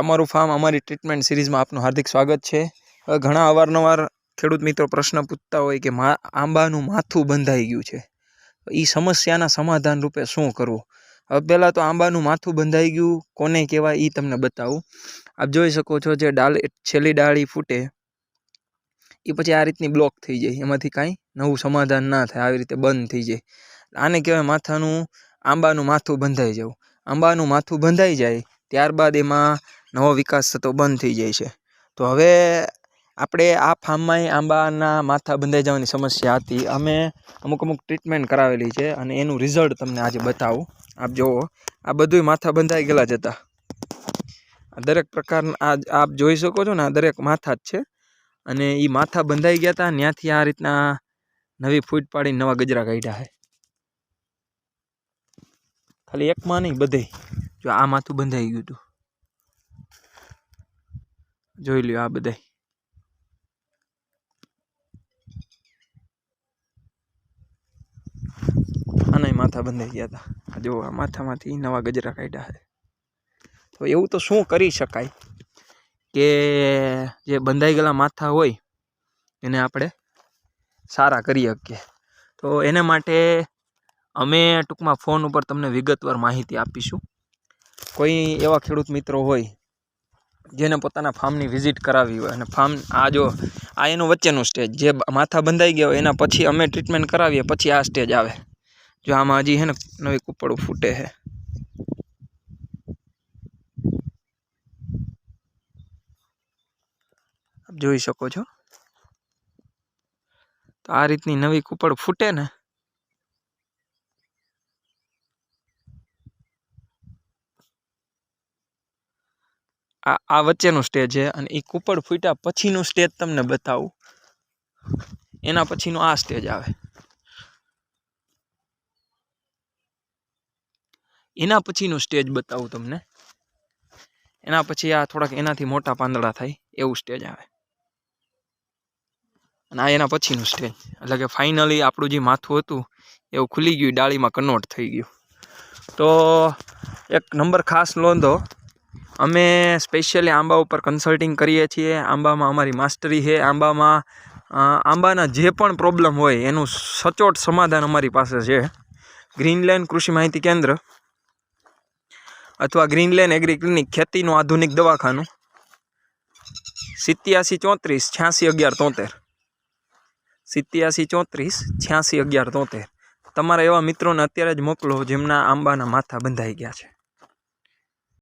તમારું ફાર્મ અમારી ટ્રીટમેન્ટ સિરીઝમાં આપનું હાર્દિક સ્વાગત છે. ઘણા અવારનવાર ખેડૂત મિત્રો પ્રશ્ન પૂછતા હોય કે મા, આંબાનું માથું બંધાઈ ગયું છે. એ સમસ્યાના સમાધાન રૂપે શું કરવું? હવે પહેલાં તો આંબાનું માથું બંધાઈ ગયું. કોને કહેવાય એ તમને બતાવું. આપ જોઈ શકો છો જે ડાળ છેલ્લી ડાળી ફૂટે. એ પછી આ રીતની બ્લોક થઈ જાય. એમાંથી કાંઈ નવું સમાધાન ના થાય. આવી રીતે બંધ થઈ જાય. આને કહેવાય માથાનું, આંબાનું માથું બંધાઈ જવું. આંબાનું માથું બંધાઈ જાય, ત્યારબાદ એમાં નવો વિકાસ થતો બંધ થઈ જાય છે. તો હવે આપણે આ ફાર્મમાંય આંબાના માથા બંધાઈ જવાની સમસ્યા હતી. અમે અમુક અમુક ટ્રીટમેન્ટ કરાવેલી છે અને એનું રિઝલ્ટ તમને આજે બતાવું. આપ જુઓ, આ બધુંય માથા બંધાઈ ગયેલા જ હતા. દરેક પ્રકારના આપ જોઈ શકો છો ને, આ દરેક માથા જ છે. અને એ માથા બંધાઈ ગયા હતા ત્યાંથી આ રીતના નવી ફૂટ પાડીને નવા ગજરા કાઢ્યા છે. ખાલી એકમાં નહીં બધે જો આ માથું બંધાઈ ગયું હતું. જોઈ લ્યો આ બધાય. આનાય માથા બંધાઈ ગયા હતા જો, આ માથામાંથી નવા ગજરા કાઢ્યા છે. તો એવું તો શું કરી શકાય કે જે બંધાઈ ગયેલા માથા હોય, એને આપણે સારા કરી શકીએ. તો એને માટે અમે ટૂંકમાં ફોન ઉપર તમને વિગતવાર માહિતી આપીશું. કોઈ એવા ખેડૂત મિત્રો હોય જેને પોતાના ફાર્મની વિઝિટ કરાવી હોય અને ફાર્મ આ જો, આ એનું વચ્ચેનું સ્ટેજ, જે માથા બંધાઈ ગયા હોય, એના પછી અમે ટ્રીટમેન્ટ કરાવીએ, પછી આ સ્ટેજ આવે. જો આમાં હજી છે ને નવી કૂપડું ફૂટે છે આપ જોઈ શકો છો. તો આ રીતની નવી કૂપડ ફૂટે ને આ વચ્ચેનું સ્ટેજ છે અને એ કૂપડ ફૂટ્યા પછીનું સ્ટેજ તમને બતાવું. એના પછીનો આ સ્ટેજ આવે. એના પછીનું સ્ટેજ બતાવું તમને. એના પછી આ થોડાક એનાથી મોટા પાંદડા થાય, એવું સ્ટેજ આવે. અને આ એના પછીનું સ્ટેજ. એટલે કે ફાઇનલી આપણું જે માથું હતું, એવું ખુલી ગયું ડાળીમાં કન્વર્ટ થઈ ગયું. તો એક નંબર ખાસ નોંધો અમે સ્પેશિયલી આંબા ઉપર કન્સલ્ટિંગ કરીએ છીએ. આંબામાં અમારી માસ્ટરી છે. આંબામાં આંબાના જે પણ પ્રોબ્લેમ હોય એનું સચોટ સમાધાન અમારી પાસે છે. ગ્રીનલેન્ડ કૃષિ માહિતી કેન્દ્ર અથવા ગ્રીનલેન્ડ એગ્રી ક્લિનિક ખેતીનું આધુનિક દવાખાનું. સિત્યાસી ચોત્રીસ, છ્યાસી અગિયાર તોતેર. સિત્યાસી ચોત્રીસ, છ્યાસી અગિયાર તોતેર. તમારા એવા મિત્રોને અત્યારે જ મોકલો, જેમના આંબાના માથા બંધાઈ ગયા છે.